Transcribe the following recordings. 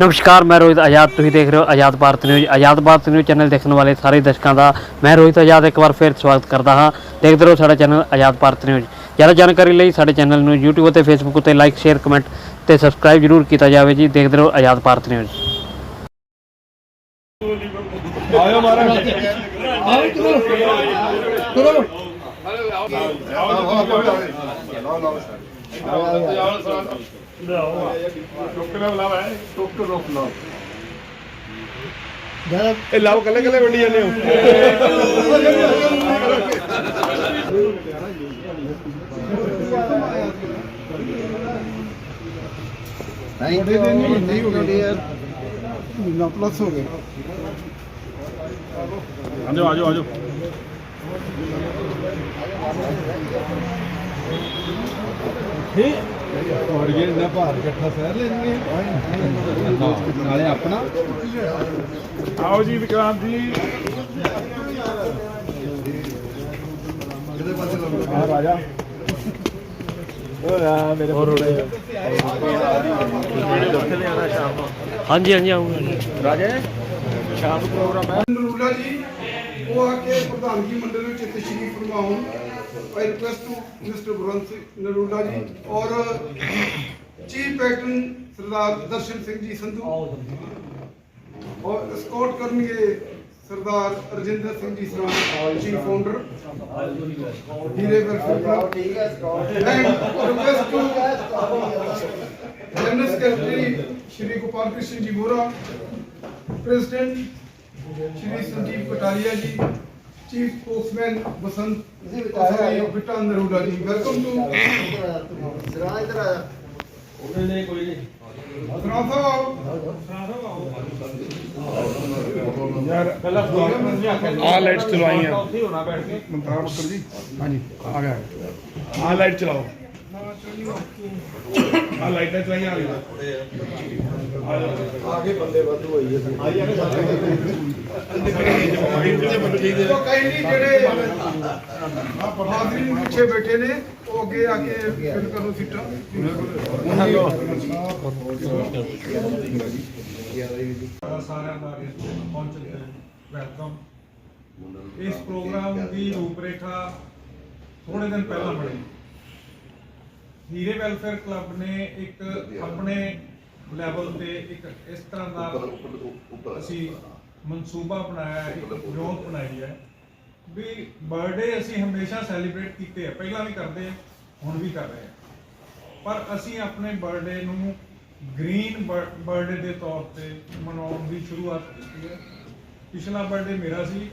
ਨਮਸਕਾਰ ਮੈਂ ਰੋਹਿਤ ਆਜ਼ਾਦ ਤੁਸੀਂ ਦੇਖ ਰਹੇ ਹੋ Azad Bharat news Azad Bharat news channel ਦੇਖਣ ਵਾਲੇ ਸਾਰੇ ਦਰਸ਼ਕਾਂ ਦਾ ਮੈਂ ਰੋਹਿਤ ਆਜ਼ਾਦ ਇੱਕ ਵਾਰ ਫਿਰ ਸਵਾਗਤ ਕਰਦਾ ਹਾਂ ਦੇਖਦੇ ਰਹੋ ਸਾਡਾ ਚੈਨਲ ਆਜ਼ਾਦ ਭਾਰਤ ਨਿਊਜ਼ ਜ਼ਿਆਦਾ ਜਾਣਕਾਰੀ ਲਈ ਸਾਡੇ ਚੈਨਲ ਨੂੰ YouTube ਅਤੇ Facebook ਉੱਤੇ ਲਾਈਕ ਸ਼ੇਅਰ ਕਮੈਂਟ ਤੇ ਸਬਸਕ੍ਰਾਈਬ ਜ਼ਰੂਰ ਕੀਤਾ ਜਾਵੇ ਜੀ ਦੇਖਦੇ ਰਹੋ ਆਜ਼ਾਦ ਭਾਰਤ ਨਿਊਜ਼ ਆਇਓ ਮਹਾਰਾਜ ਆਓ ਚਲੋ ਚਲੋ ਇਹ ਲਾਓ ਕੱਲੇ ਕੱਲੇ ਵੰਡੀ ਜਾਂਦੇ ਹੋ। Thank you thank you dear ਮਹੀਨਾ ਪਲੱਸ ਹੋ ਗਿਆ ਆਜੋ ਆਜੋ ਆਜੋ। ਹੋਰ ਇਹ ਨਾ ਭਾਰ ਇਕੱਠਾ ਸਹਿ ਲੈਣਗੇ ਨਾਲੇ ਆਪਣਾ। ਆਓ ਜੀ ਵਿਕਰਾਂਤ ਜੀ। ਆ ਰਾਜਾ। ਓਏ ਆ ਮੇਰੇ ਹੋਰ ਹਾਂਜੀ ਹਾਂਜੀ ਆਉਂਗਾ ਰਾਜੇ ਸ਼ਾਮ ਨੂੰ ਪ੍ਰੋਗਰਾਮ ਹੈ। ਨਰੂਲਾ ਜੀ ਉਹ ਆ ਕੇ ਪ੍ਰਧਾਨਗੀ ਮੰਡਲ ਵਿੱਚ ਤਸ਼ਰੀਫ ਫਰਮਾਉਣ I request to mister Gurwant Singh Narula ji ਔਰ ਚੀਫ ਪੈਟਰਨ ਸਰਦਾਰ ਦਰਸ਼ਨ ਸਿੰਘ ਜੀ ਸੰਧੂ ਔਰ ਸਕਾਟ ਕਰਨਗੇ ਸਰਦਾਰ ਰਜਿੰਦਰ ਸਿੰਘ ਜੀ ਸਰਾਂ ਚੀਫ ਫਾਊਂਡਰ ਹੀਰੇ ਵੈਲਫੇਅਰ ਠੀਕ ਹੈ Scott and request to general secretary Shri Gopal ji ji chief spokesman Basant sorry Bitta Narula ji welcome to ਜਰਾ ਇਧਰ ਆ ਸਰਾਫਾ ਯਾਰ ਪਹਿਲਾਂ ਆ ਹੋਣਾ ਬੈਠ ਕੇ ਮੰਤਰਾ ਬੱਕਰ ਜੀ ਹਾਂਜੀ ਆ ਗਿਆ ਆ ਲਾਈਟ ਚਲਾਓ ਆ ਲਾਈਟਾਂ ਚਲਾਈਆਂ ਆ ਗਈਆਂ ਆਗੇ ਬੰਦੇ ਵਾਧੂ ਹੋਈ ਸੋ ਕਾਈਂਡਲੀ ਜਿਹੜੇ ਹਾਜ਼ਰੀਨ ਪਿੱਛੇ ਬੈਠੇ ਨੇ, ਉਹ ਅੱਗੇ ਆ ਕੇ ਫਿਲ ਕਰੋ ਸੀਟਾਂ। ਸਾਰਿਆਂ ਦਾ ਇਸ ਤੇ ਵੈਲਕਮ ਇਸ ਪ੍ਰੋਗਰਾਮ ਦੀ ਰੂਪਰੇਖਾ ਥੋੜੇ ਦਿਨ ਪਹਿਲਾਂ ਬਣੀ। ਹੀਰੇ ਵੈਲਫੇਅਰ ਕਲੱਬ ਨੇ ਇੱਕ ਆਪਣੇ ਲੈਵਲ ਤੇ ਇੱਕ ਇਸ ਤਰ੍ਹਾਂ ਦਾ ਅਸੀਂ ਮਨਸੂਬਾ ਬਣਾਇਆ ਹੈ ਯੋਗ ਬਣਾਈ ਹੈ। ਵੀ ਬਰਥਡੇ ਅਸੀਂ ਹਮੇਸ਼ਾ ਸੈਲੀਬ੍ਰੇਟ ਕੀਤੇ ਆ ਪਹਿਲਾਂ ਵੀ ਕਰਦੇ ਆ ਹੁਣ ਵੀ ਕਰ ਰਹੇ ਆ। ਪਰ ਅਸੀਂ ਆਪਣੇ ਬਰਥਡੇ ਨੂੰ ਗ੍ਰੀਨ ਬਰਥਡੇ ਦੇ ਤੌਰ ਤੇ ਮਨਾਉਣ ਦੀ ਸ਼ੁਰੂਆਤ ਕੀਤੀ ਹੈ। ਪਿਛਲਾ ਬਰਥਡੇ ਮੇਰਾ ਸੀ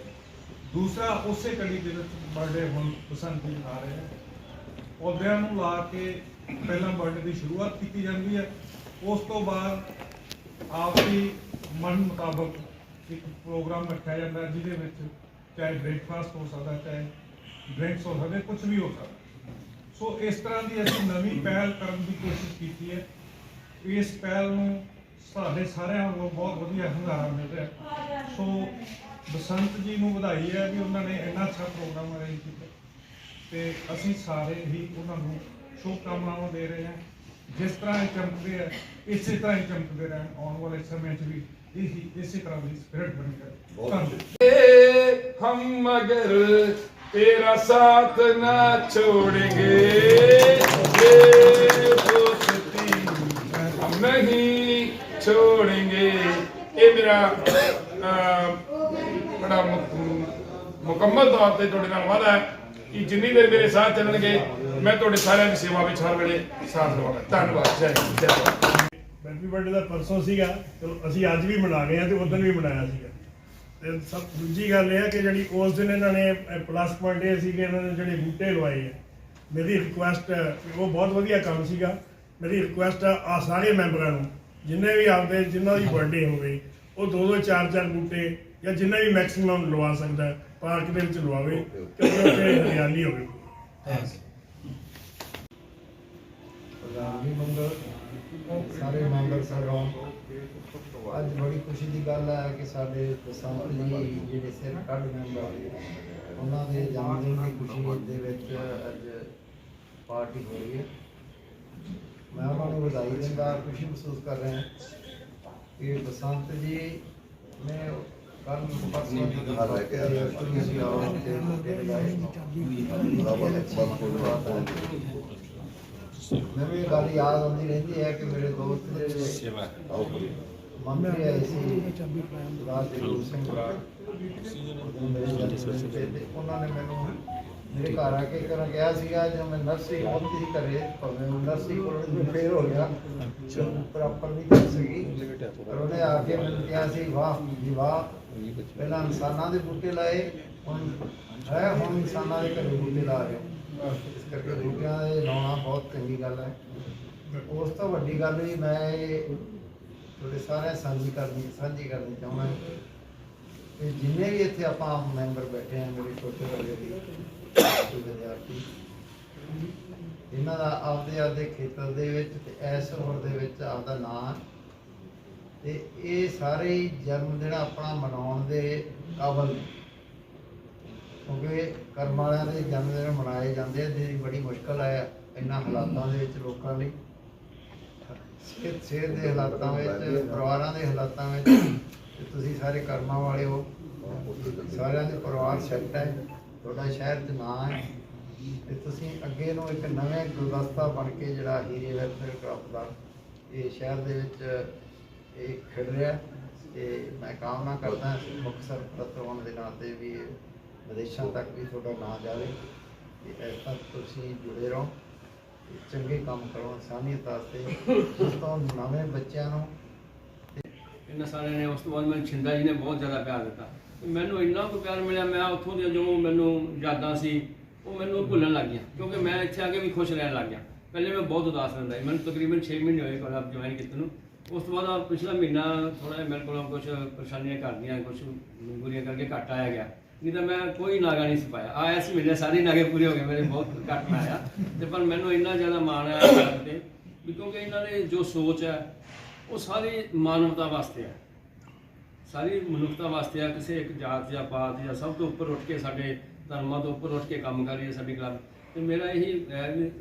ਦੂਸਰਾ ਉਸੇ ਕੜੀ ਦੇ ਵਿੱਚ ਬਰਥਡੇ ਹੁਣ ਬਸੰਤ ਜੀ ਮਨਾ ਰਹੇ ਹੈ ਪੌਦਿਆਂ ਨੂੰ ਲਾ ਕੇ ਪਹਿਲਾਂ ਬਰਥਡੇ ਦੀ ਸ਼ੁਰੂਆਤ ਕੀਤੀ ਜਾਂਦੀ ਹੈ। ਉਸ ਤੋਂ ਬਾਅਦ ਆਪਦੀ ਮਨ ਮੁਤਾਬਕ ਇੱਕ ਪ੍ਰੋਗਰਾਮ ਰੱਖਿਆ ਜਾਂਦਾ ਜਿਹਦੇ ਵਿੱਚ ਚਾਹੇ ਬ੍ਰੇਕਫਾਸਟ ਹੋ ਸਕਦਾ, ਚਾਹੇ ਡਰਿੰਕਸ ਹੋ ਸਕਦੇ ਕੁਝ ਵੀ ਹੋ ਸਕਦਾ। ਸੋ ਇਸ ਤਰ੍ਹਾਂ ਦੀ ਅਸੀਂ ਨਵੀਂ ਪਹਿਲ ਕਰਨ ਦੀ ਕੋਸ਼ਿਸ਼ ਕੀਤੀ ਹੈ। ਇਸ ਪਹਿਲ ਨੂੰ ਸਾਡੇ ਸਾਰਿਆਂ ਵੱਲੋਂ ਬਹੁਤ ਵਧੀਆ ਹੰਗਾਰਾ ਮਿਲ ਰਿਹਾ ਸੋ ਬਸੰਤ ਜੀ ਨੂੰ ਵਧਾਈ ਹੈ ਵੀ ਉਹਨਾਂ ਨੇ ਇੰਨਾ ਅੱਛਾ ਪ੍ਰੋਗਰਾਮ ਅਰੇਂਜ ਕੀਤਾ ਤੇ ਅਸੀਂ ਸਾਰੇ ਹੀ ਉਹਨਾਂ ਨੂੰ ਸ਼ੁਭਕਾਮਨਾਵਾਂ ਦੇ ਰਹੇ ਹਾਂ। ਜਿਸ ਤਰ੍ਹਾਂ ਇਹ ਚਮਕਦੇ ਆ ਇਸੇ ਤਰ੍ਹਾਂ ਹੀ ਚਮਕਦੇ ਰਹਿਣ ਆਉਣ ਵਾਲੇ ਸਮੇਂ 'ਚ ਵੀ ਇਹੀ ਇਸੇ ਤਰ੍ਹਾਂ ਦੀ ਸਪਿਰਿਟ ਬਣ ਕੇ ਧੰਨਵਾਦ। ਹਮ ਮਗਰ ਤੇਰਾ ਸਾਥ ਨਾ ਛੋੜेंगे ਇਹ ਇਹ ਮੇਰਾ ਬੜਾ ਮੁਕੰਮਲ ਤੌਰ ਤੇ ਤੁਹਾਡੇ ਨਾਲ ਵਾਦਾ ਹੈ। ਕਿ ਜਿੰਨੀ ਦੇਰ ਮੇਰੇ ਸਾਥ ਚੱਲਣਗੇ ਮੈਂ ਤੁਹਾਡੇ ਸਾਰਿਆਂ ਦੀ ਸੇਵਾ ਵਿੱਚ ਹਰ ਵੇਲੇ ਸਾਥ ਦੇਵਾਂਗਾ। ਧੰਨਵਾਦ ਜੈ ਹਿੰਦ, ਜੈ ਹੈਪੀ ਬਰਥਡੇ ਦਾ ਪਰਸੋਂ ਸੀਗਾ ਚਲੋ ਅਸੀਂ ਅੱਜ ਵੀ ਮਨਾ ਗਏ ਆ ਤੇ ਉਦੋਂ ਵੀ ਮਨਾਇਆ ਸੀਗਾ। ਤੇ ਸਭ ਦੂਜੀ ਗੱਲ ਇਹ ਹੈ ਕਿ ਜਿਹੜੀ ਉਸ ਦਿਨ ਇਹਨਾਂ ਨੇ ਪਲੱਸ ਪੁਆਇੰਟ ਇਹ ਸੀ ਕਿ ਇਹਨਾਂ ਨੇ ਜਿਹੜੇ ਬੂਟੇ ਲਵਾਏ ਆ। ਮੇਰੀ ਰਿਕੁਐਸਟ ਉਹ ਬਹੁਤ ਵਧੀਆ ਕੰਮ ਸੀਗਾ। ਮੇਰੀ ਰਿਕੁਐਸਟ ਆ ਸਾਰੇ ਮੈਂਬਰਾਂ ਨੂੰ ਜਿੰਨੇ ਵੀ ਆਪਦੇ ਜਿਨ੍ਹਾਂ ਦੀ ਬਰਥਡੇ ਹੋਵੇ ਉਹ ਦੋ ਦੋ ਚਾਰ ਚਾਰ ਬੂਟੇ ਜਾਂ ਜਿੰਨਾ ਵੀ ਮੈਕਸਿਮਮ ਲਵਾ ਸਕਦਾ। ਪਾਰਕ ਦੇ ਵਿੱਚ ਲਵਾਵੇ ਕਿਉਂਕਿ ਉੱਥੇ ਹਰਿਆਲੀ ਹੋਵੇ। ਪ੍ਰਧਾਨਗੀ ਮੰਡਲ ਸਾਰੇ ਮੈਂਬਰ ਸਾਹਿਬਾਨ ਅੱਜ ਬੜੀ ਖੁਸ਼ੀ ਦੀ ਗੱਲ ਹੈ ਕਿ ਸਾਡੇ ਜੀ ਜਿਹੜੇ ਸਿਰ ਕੱਢ ਮੈਂਬਰ ਉਹਨਾਂ ਦੇ ਜਨਮ ਦਿਨ ਦੀ ਖੁਸ਼ੀ ਦੇ ਵਿੱਚ ਅੱਜ ਪਾਰਟੀ ਹੋ ਰਹੀ ਹੈ। ਮੈਂ ਉਹਨਾਂ ਨੂੰ ਵਧਾਈ ਦਿੰਦਾ ਖੁਸ਼ੀ ਮਹਿਸੂਸ ਕਰ ਰਿਹਾ ਕਿ ਬਸੰਤ ਜੀ ਨੇ ਕੱਲ ਪਰਸੋਂ ਦੀ ਗੱਲ ਹੈ ਕਿ ਤੁਸੀਂ ਆਓ ਤੇ ਬੂਟੇ ਲਗਾਏ ਮੈਨੂੰ ਇਹ ਗੱਲ ਯਾਦ ਆਉਂਦੀ ਰਹਿੰਦੀ ਹੈ ਕਿ ਮੇਰੇ ਦੋਸਤ ਜਿਹੜੇ ਮੰਤਰੀ ਆਏ ਸੀ ਸਰਦਾਰ ਜਗਰੂਪ ਸਿੰਘ ਉਹਨਾਂ ਨੇ ਮੈਨੂੰ ਮੇਰੇ ਘਰ ਆ ਕੇ ਕਰਨ ਗਿਆ ਸੀਗਾ ਜਦੋਂ ਮੈਂ ਨਰਸਰੀ ਪਹੁੰਚੀ ਸੀ ਘਰੇ ਭਾਵੇਂ ਨਰਸਰੀ ਕੋਲ ਫੇਰ ਹੋ ਗਿਆ ਪ੍ਰੋਪਰ ਨਹੀਂ ਕਰ ਸਕੀ ਪਰ ਉਹਨੇ ਆ ਕੇ ਮੈਨੂੰ ਕਿਹਾ ਸੀ ਵਾਹ ਜੀ ਵਾਹ ਪਹਿਲਾਂ ਇਨਸਾਨਾਂ ਦੇ ਬੂਟੇ ਲਾਏ, ਹੁਣ ਹੈ, ਹੁਣ ਇਨਸਾਨਾਂ ਦੇ ਘਰੇ ਬੂਟੇ ਲਾ ਰਹੇ ਹੋ। ਇਸ ਕਰਕੇ ਬੂਟਿਆਂ ਦੇ ਲਾਉਣਾ ਬਹੁਤ ਚੰਗੀ ਗੱਲ ਹੈ। ਉਸ ਤੋਂ ਵੱਡੀ ਗੱਲ ਵੀ ਮੈਂ ਇਹ ਤੁਹਾਡੇ ਸਾਰੇ ਸਾਂਝੀ ਕਰਨੀ ਸਾਂਝੀ ਕਰਨੀ ਚਾਹੁੰਦਾ ਕਿ ਜਿੰਨੇ ਵੀ ਇੱਥੇ ਆਪਾਂ ਮੈਂਬਰ ਬੈਠੇ ਆ ਮੇਰੇ ਛੋਟੇ ਵਰਗੇ ਦੀ ਛੋਟੇ ਵਿਦਿਆਰਥੀ, ਇਹਨਾਂ ਦਾ ਆਪਦੇ ਆਪਦੇ ਖੇਤਰ ਦੇ ਵਿੱਚ ਤੇ ਇਸ ਉਮਰ ਦੇ ਵਿੱਚ ਆਪਦਾ ਨਾਂ ਤੇ ਇਹ ਸਾਰੇ ਜਨਮ ਦਿਨ ਆਪਣਾ ਮਨਾਉਣ ਦੇ ਕਾਬਲ ਕਿਉਂਕਿ ਕਰਮ ਵਾਲਿਆਂ ਦੇ ਜਨਮ ਦਿਨ ਮਨਾਏ ਜਾਂਦੇ ਆ ਜਿਹਦੀ ਬੜੀ ਮੁਸ਼ਕਲ ਹੈ ਇਹਨਾਂ ਹਾਲਾਤਾਂ ਦੇ ਵਿੱਚ ਲੋਕਾਂ ਲਈ। ਸਿਹਤ ਸਿਹਤ ਦੇ ਹਾਲਾਤਾਂ ਵਿੱਚ, ਪਰਿਵਾਰਾਂ ਦੇ ਹਾਲਾਤਾਂ ਵਿੱਚ, ਤੇ ਤੁਸੀਂ ਸਾਰੇ ਕਰਮਾਂ ਵਾਲੇ ਹੋ। ਸਾਰਿਆਂ ਦੇ ਪਰਿਵਾਰ ਸੈੱਟ ਹੈ, ਤੁਹਾਡਾ ਸ਼ਹਿਰ 'ਚ ਨਾਂ ਹੈ। ਤੇ ਤੁਸੀਂ ਅੱਗੇ ਨੂੰ ਇੱਕ ਨਵੇਂ ਗੁਲਦਸਤਾ ਬਣ ਕੇ ਜਿਹੜਾ ਹੀਰੇ ਵੈਲਫੇਅਰ ਕਲੱਬ ਦਾ ਇਹ ਸ਼ਹਿਰ ਦੇ ਵਿੱਚ ਇਹ ਖਿੜ ਰਿਹਾ ਤੇ ਮੈਂ ਕਾਮਨਾ ਕਰਦਾ ਮੁੱਖ ਸਰਪ੍ਰਸਤ ਦੇ ਨਾਤੇ ਵੀ ਵਿਦੇਸ਼ਾਂ ਤੱਕ ਵੀ ਤੁਹਾਡਾ ਨਾਂ ਜਾਵੇ ਤੇ ਇਸ ਤੁਸੀਂ ਜੁੜੇ ਰਹੋ ਚੰਗੇ ਕੰਮ ਕਰੋ ਇਨਸਾਨੀਅਤ ਵਾਸਤੇ, ਜਿਸ ਤੋਂ ਨਵੇਂ ਬੱਚਿਆਂ ਨੂੰ ਇਹਨਾਂ ਸਾਰਿਆਂ ਨੇ ਉਸ ਤੋਂ ਬਾਅਦ ਮੈਨੂੰ ਛਿੰਦਾ ਜੀ ਨੇ ਬਹੁਤ ਜ਼ਿਆਦਾ ਪਿਆਰ ਦਿੱਤਾ। ਮੈਨੂੰ ਇੰਨਾ ਕੁ ਪਿਆਰ ਮਿਲਿਆ, ਮੈਂ ਉੱਥੋਂ ਦੀਆਂ ਜੋ ਮੈਨੂੰ ਯਾਦਾਂ ਸੀ, ਉਹ ਮੈਨੂੰ ਭੁੱਲਣ ਲੱਗ ਗਈਆਂ ਕਿਉਂਕਿ ਮੈਂ ਇੱਥੇ ਆ ਕੇ ਵੀ ਖੁਸ਼ ਰਹਿਣ ਲੱਗ ਗਿਆ। ਪਹਿਲੇ ਮੈਂ ਬਹੁਤ ਉਦਾਸ ਰਹਿੰਦਾ ਸੀ, ਮੈਨੂੰ ਤਕਰੀਬਨ 6 ਮਹੀਨੇ ਹੋਏ ਕੋਲ ਜੁਆਇਨ ਕੀਤੇ ਨੂੰ। ਉਸ ਤੋਂ ਬਾਅਦ ਆਹ ਪਿਛਲਾ ਮਹੀਨਾ ਥੋੜਾ ਜਿਹਾ ਮੇਰੇ ਕੋਲੋਂ ਕੁਝ ਪਰੇਸ਼ਾਨੀਆਂ ਕਰਦੀਆਂ ਕੁਝ ਮਜਬੂਰੀਆਂ ਕਰਕੇ ਘੱਟ ਆਇਆ ਗਿਆ। ਨਹੀਂ ਤਾਂ ਮੈਂ ਕੋਈ ਨਾਗਾ ਨਹੀਂ ਸੀ ਪਾਇਆ। ਆਇਆ ਸੀ ਮਹੀਨੇ ਸਾਰੇ ਨਾਗੇ ਪੂਰੇ ਹੋ ਗਏ, ਮੇਰੇ ਬਹੁਤ ਘੱਟ ਮੈਂ ਆਇਆ। ਤੇ ਪਰ ਮੈਨੂੰ ਇੰਨਾ ਜ਼ਿਆਦਾ ਮਾਣ ਆਇਆ ਇਸ ਗੱਲ ਤੇ ਵੀ ਕਿਉਂਕਿ ਇਹਨਾਂ ਦੀ ਜੋ ਸੋਚ ਹੈ, ਉਹ ਸਾਰੀ ਮਾਨਵਤਾ ਵਾਸਤੇ ਹੈ। ਸਾਰੀ ਮਨੁੱਖਤਾ ਵਾਸਤੇ ਆ ਕਿਸੇ ਇੱਕ ਜਾਤ ਜਾਂ ਪਾਤ ਜਾਂ ਸਭ ਤੋਂ ਉੱਪਰ ਉੱਠ ਕੇ ਸਾਡੇ ਧਰਮਾਂ ਤੋਂ ਉੱਪਰ ਉੱਠ ਕੇ ਕੰਮ ਕਰ ਰਹੀ ਹੈ ਸਾਡੀ ਕਲੱਬ ਤੇ ਮੇਰਾ ਇਹੀ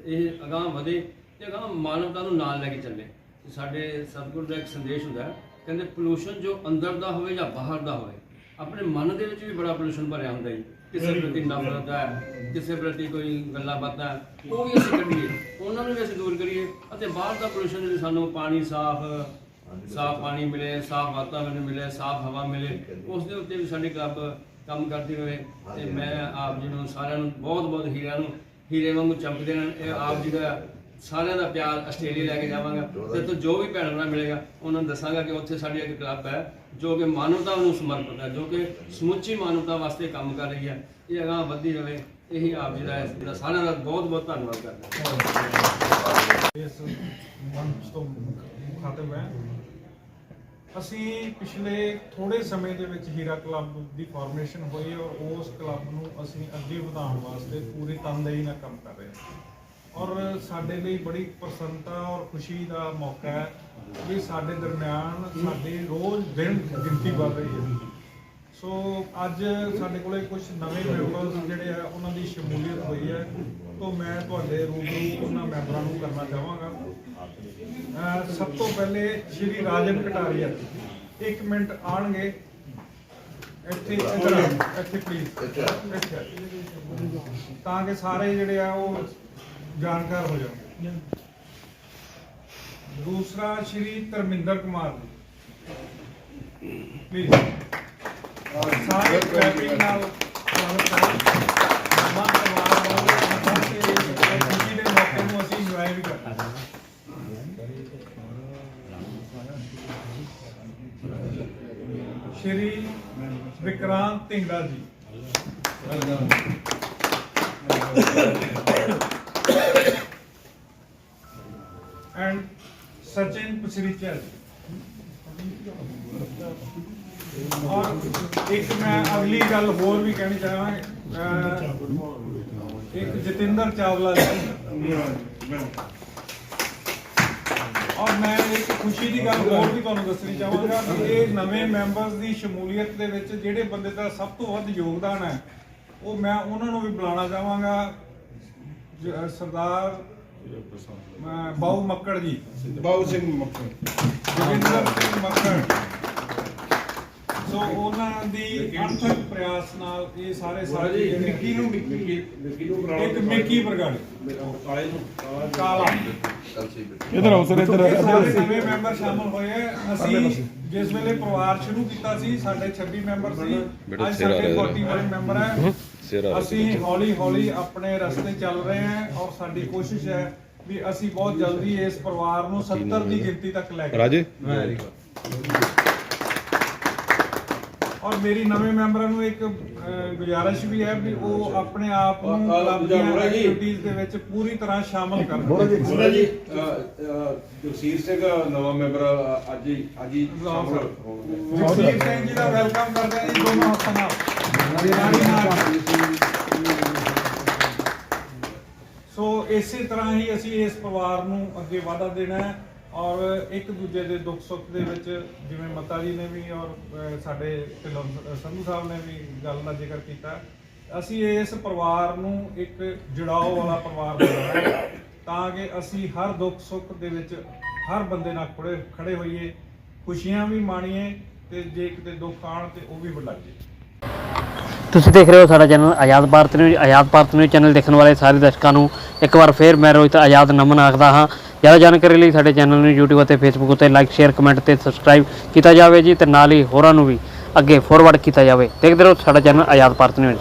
ਇਹ ਅਗਾਂਹ ਵਧੇ ਤੇ ਅਗਾਂਹ ਮਾਨਵਤਾ ਨੂੰ ਨਾਲ ਲੈ ਕੇ ਚੱਲੇ। ਸਾਡੇ ਸਤਿਗੁਰੂ ਦਾ ਇੱਕ ਸੰਦੇਸ਼ ਹੁੰਦਾ ਹੈ ਕਹਿੰਦੇ ਪੋਲੂਸ਼ਨ ਜੋ ਅੰਦਰ ਦਾ ਹੋਵੇ ਜਾਂ ਬਾਹਰ ਦਾ ਹੋਵੇ ਆਪਣੇ ਮਨ ਦੇ ਵਿੱਚ ਵੀ ਬੜਾ ਪੋਲੂਸ਼ਨ ਭਰਿਆ ਹੁੰਦਾ ਜੀ। ਕਿਸੇ ਪ੍ਰਤੀ ਨਫ਼ਰਤ ਹੈ ਕਿਸੇ ਪ੍ਰਤੀ ਕੋਈ ਗੱਲਾਂ ਬਾਤਾਂ ਉਹ ਵੀ ਅਸੀਂ ਕੱਢੀਏ। ਉਹਨਾਂ ਨੂੰ ਵੀ ਅਸੀਂ ਦੂਰ ਕਰੀਏ ਅਤੇ ਬਾਹਰ ਦਾ ਪੋਲੂਸ਼ਨ ਵੀ ਸਾਨੂੰ ਪਾਣੀ ਸਾਫ਼ ਸਾਫ਼ ਪਾਣੀ ਮਿਲੇ ਸਾਫ਼ ਵਾਤਾਵਰਨ ਮਿਲੇ ਸਾਫ਼ ਹਵਾ ਮਿਲੇ ਉਸ ਦੇ ਉੱਤੇ ਵੀ ਸਾਡੀ ਕਲੱਬ ਕੰਮ ਕਰਦੀ ਹੋਵੇ ਤੇ ਮੈਂ ਆਪ ਜੀ ਨੂੰ ਸਾਰਿਆਂ ਨੂੰ ਬਹੁਤ ਬਹੁਤ ਹੀਰਿਆਂ ਨੂੰ ਹੀਰੇ ਵਾਂਗੂ ਚਮਕਦੇ ਰਹਿਣ ਇਹ ਆਪ ਜੀ ਦਾ ਸਾਰਿਆਂ ਦਾ ਪਿਆਰ ਆਸਟ੍ਰੇਲੀਆ ਲੈ ਕੇ ਜਾਵਾਂਗਾ। ਤੇ ਤੋਂ ਜੋ ਵੀ ਭੈਣ ਭਰਾ ਮਿਲੇਗਾ ਉਹਨਾਂ ਨੂੰ ਦੱਸਾਂਗਾ ਕਿ ਉੱਥੇ ਸਾਡੀ ਇੱਕ ਕਲੱਬ ਹੈ ਜੋ ਕਿ ਮਾਨਵਤਾ ਨੂੰ ਸਮਰਪਿਤ ਹੈ ਜੋ ਕਿ ਸਮੁੱਚੀ ਮਾਨਵਤਾ ਵਾਸਤੇ ਕੰਮ ਕਰ ਰਹੀ ਹੈ। ਇਹ ਅਗਾਂਹ ਵਧਦੀ ਰਹੇ ਇਹੀ ਆਪ ਜੀ ਦਾ ਇਸ ਦਾ ਸਾਰਿਆਂ ਦਾ ਬਹੁਤ ਬਹੁਤ ਧੰਨਵਾਦ ਕਰਦਾ ਹਾਂ। ਇਸ ਮੰਚ ਤੋਂ ਮੁਖਾਤਬ ਹੈ। ਅਸੀਂ ਪਿਛਲੇ ਥੋੜੇ ਸਮੇਂ ਦੇ ਵਿੱਚ ਹੀਰਾ ਕਲੱਬ ਦੀ ਫਾਰਮੇਸ਼ਨ ਹੋਈ ਔਰ ਉਸ ਕਲੱਬ ਨੂੰ ਅਸੀਂ ਅੱਗੇ ਵਧਾਉਣ ਵਾਸਤੇ ਪੂਰੀ ਤਨਦੇਹੀ ਨਾਲ ਕੰਮ ਕਰ ਰਹੇ ਹਾਂ। ਔਰ ਸਾਡੇ ਲਈ ਬੜੀ ਪ੍ਰਸੰਨਤਾ ਔਰ ਖੁਸ਼ੀ ਦਾ ਮੌਕਾ ਹੈ ਵੀ ਸਾਡੇ ਦਰਮਿਆਨ ਸਾਡੇ ਰੋਜ਼ ਦਿਨ ਗਿਣਤੀ ਵੱਧ ਰਹੀ ਹੈ। ਸੋ ਅੱਜ ਸਾਡੇ ਕੋਲੇ ਕੁਝ ਨਵੇਂ ਮੈਂਬਰਸ ਜਿਹੜੇ ਆ ਉਹਨਾਂ ਦੀ ਸ਼ਮੂਲੀਅਤ ਹੋਈ ਹੈ। ਤੋਂ ਮੈਂ ਤੁਹਾਡੇ ਰੂਬਰੂ ਉਹਨਾਂ ਮੈਂਬਰਾਂ ਨੂੰ ਕਰਨਾ ਚਾਹਾਂਗਾ। ਸਭ ਤੋਂ ਪਹਿਲੇ ਸ਼੍ਰੀ ਰਾਜਨ ਕਟਾਰੀਆ ਇੱਕ ਮਿੰਟ ਆਣਗੇ ਇੱਥੇ ਇੱਧਰ ਇੱਥੇ ਪਲੀਜ਼ ਤਾਂ ਕਿ ਸਾਰੇ ਜਿਹੜੇ ਆ ਉਹ ਜਾਣਕਾਰ ਹੋ ਜਾਣ। ਦੂਸਰਾ ਸ਼੍ਰੀ ਧਰਮਿੰਦਰ ਕੁਮਾਰ ਜੀ। ਪਲੀਜ਼ ਸਾਰੇ ਕਲੈਪਿੰਗ ਨਾਲ ਨਵਾਂ ਪਰਿਵਾਰ ਵਾਲੇ ਤੇ ਖੁਸ਼ੀ ਦੇ ਮੌਕੇ ਨੂੰ ਅਸੀਂ ਇੰਜੋਏ ਵੀ ਕਰਨਾ ਸ਼੍ਰੀ ਵਿਕਰਾਂਤ ਢਿੰਗੜਾ ਜੀ। ਐਂਡ ਸਚਿਨ ਪਸਰੀਚਾ ਔਰ ਇੱਕ ਮੈਂ ਅਗਲੀ ਗੱਲ ਹੋਰ ਵੀ ਕਹਿਣੀ ਚਾਹਾਂਗਾ ਇੱਕ ਜਤਿੰਦਰ ਚਾਵਲਾ ਜੀ ਔਰ ਮੈਂ ਇੱਕ ਖੁਸ਼ੀ ਦੀ ਗੱਲ ਹੋਰ ਵੀ ਤੁਹਾਨੂੰ ਦੱਸਣੀ ਚਾਹਾਂਗਾ ਕਿ ਇਹ ਨਵੇਂ ਮੈਂਬਰਸ ਦੀ ਸ਼ਮੂਲੀਅਤ ਦੇ ਵਿੱਚ ਜਿਹੜੇ ਬੰਦੇ ਦਾ ਸਭ ਤੋਂ ਵੱਧ ਯੋਗਦਾਨ ਹੈ ਉਹ ਮੈਂ ਉਹਨਾਂ ਨੂੰ ਵੀ ਬੁਲਾਉਣਾ ਚਾਹਾਂਗਾ ਸਰਦਾਰ ਮੈਂ ਬਾਉ ਮੱਕੜ ਜੀ। ਬਾਉ ਸਿੰਘ ਮੱਕੜ। ਜੋਗਿੰਦਰ ਸਿੰਘ ਮੱਕੜ। ਸੋ ਉਹਨਾਂ ਦੀ ਅਣਥਕ ਪ੍ਰਯਾਸ ਨਾਲ ਇਹ ਸਾਰੇ ਸਾਥੀ ਮਿੱਕੀ ਨੂੰ ਮਿੱਕੀ। ਮਿੱਕੀ ਨੂੰ ਬਣਾਉਣਾ ਇੱਕ ਮਿੱਕੀ ਵਰਗਾੜੀ ਕਾਲਾ ਇਧਰ ਆਓ ਇਧਰ ਸ਼ਾਮਲ ਹੋਏ। ਅਸੀਂ ਜਿਸ ਵੇਲੇ ਪਰਿਵਾਰ ਸ਼ੁਰੂ ਕੀਤਾ ਸੀ ਸਾਡੇ 26 ਮੈਂਬਰ ਸੀ। ਅੱਜ ਸਾਡੇ 41 ਮੈਂਬਰ ਹੈ। ਅਸੀਂ ਹੌਲੀ ਹੌਲੀ ਆਪਣੇ ਰਸਤੇ ਚੱਲ ਰਹੇ ਹਾਂ ਔਰ ਸਾਡੀ ਕੋਸ਼ਿਸ਼ ਹੈ ਵੀ ਅਸੀਂ ਬਹੁਤ ਜਲਦੀ ਇਸ ਪਰਿਵਾਰ ਨੂੰ 70 ਦੀ ਗਿਣਤੀ ਤੱਕ ਲੈ ਕੇ ਰਾਜੇ? ਔਰ ਮੇਰੀ ਨਵੇਂ ਮੈਂਬਰਾਂ ਨੂੰ ਇੱਕ ਗੁਜ਼ਾਰਿਸ਼ ਵੀ ਹੈ ਵੀ ਉਹ ਆਪਣੇ ਆਪ ਨੂੰ ਕਲੱਬ ਦੀਆਂ ਦੇ ਵਿੱਚ ਪੂਰੀ ਤਰ੍ਹਾਂ ਸ਼ਾਮਲ ਕਰਨ ਜਗਸੀਰ ਸਿੰਘ ਨਵਾਂ ਮੈਂਬਰ ਅੱਜ ਹੀ ਅੱਜ ਹੀ ਸ਼ਾਮਲ ਸਰ। ਹੋ ਗਿਆ ਜਗਸੀਰ ਸਿੰਘ ਜੀ ਦਾ ਵੈਲਕਮ ਕਰਦੇ ਹਾਂ ਜੀ ਦੋਨੋਂ ਹੱਥਾਂ ਨਾਲ ਨਾਰੀ ਨਾਲ ਸੋ ਇਸੇ ਤਰ੍ਹਾਂ ਹੀ ਅਸੀਂ ਇਸ ਪਰਿਵਾਰ ਨੂੰ ਅੱਗੇ ਵਾਧਾ ਦੇਣਾ ਹੈ ਔਰ ਇੱਕ ਦੂਜੇ ਦੇ ਦੁੱਖ ਸੁੱਖ ਦੇ ਵਿੱਚ ਜਿਵੇਂ ਮਤਾ ਜੀ ਨੇ ਵੀ ਔਰ ਸਾਡੇ ਢਿੱਲੋਂ ਸੰਧੂ ਸਾਹਿਬ ਨੇ ਵੀ ਗੱਲ ਦਾ ਜ਼ਿਕਰ ਕੀਤਾ। ਅਸੀਂ ਇਸ ਪਰਿਵਾਰ ਨੂੰ ਇੱਕ ਜੁੜਾਓ ਵਾਲਾ ਪਰਿਵਾਰ ਬਣਾਉਣਾ ਹੈ ਤਾਂ ਕਿ ਅਸੀਂ ਹਰ ਦੁੱਖ ਸੁੱਖ ਦੇ ਵਿੱਚ ਹਰ ਬੰਦੇ ਨਾਲ ਖੜੇ ਖੜੇ ਹੋਈਏ, ਖੁਸ਼ੀਆਂ ਵੀ ਮਾਣੀਏ ਤੇ ਜੇ ਕਿਤੇ ਦੁੱਖ ਆਣ ਤੇ ਉਹ ਵੀ ਬੁਲਾਈਏ। ਤੁਸੀਂ ਦੇਖ ਰਹੇ ਹੋ ਸਾਡਾ channel Azad Bharat news, Azad Bharat news channel ਦੇਖਣ ਵਾਲੇ ਸਾਰੇ ਦਰਸ਼ਕਾਂ ਨੂੰ ਇੱਕ ਵਾਰ ਫੇਰ ਮੈਂ ਰੋਹਿਤ ਆਜ਼ਾਦ ਨਮਨ ਆਖਦਾ ਹਾਂ। ਜ਼ਿਆਦਾ ਜਾਣਕਾਰੀ ਲਈ ਸਾਡੇ ਚੈਨਲ ਨੂੰ YouTube ਅਤੇ Facebook ਉੱਤੇ ਲਾਈਕ ਸ਼ੇਅਰ ਕਮੈਂਟ ਤੇ ਸਬਸਕ੍ਰਾਈਬ ਕੀਤਾ ਜਾਵੇ ਜੀ ਤੇ ਨਾਲ ਹੀ ਹੋਰਾਂ ਨੂੰ ਵੀ ਅੱਗੇ ਫੋਰਵਰਡ ਕੀਤਾ ਜਾਵੇ। ਦੇਖਦੇ ਰਹੋ ਸਾਡਾ ਚੈਨਲ ਆਜ਼ਾਦ ਭਾਰਤ ਨਿਊਜ਼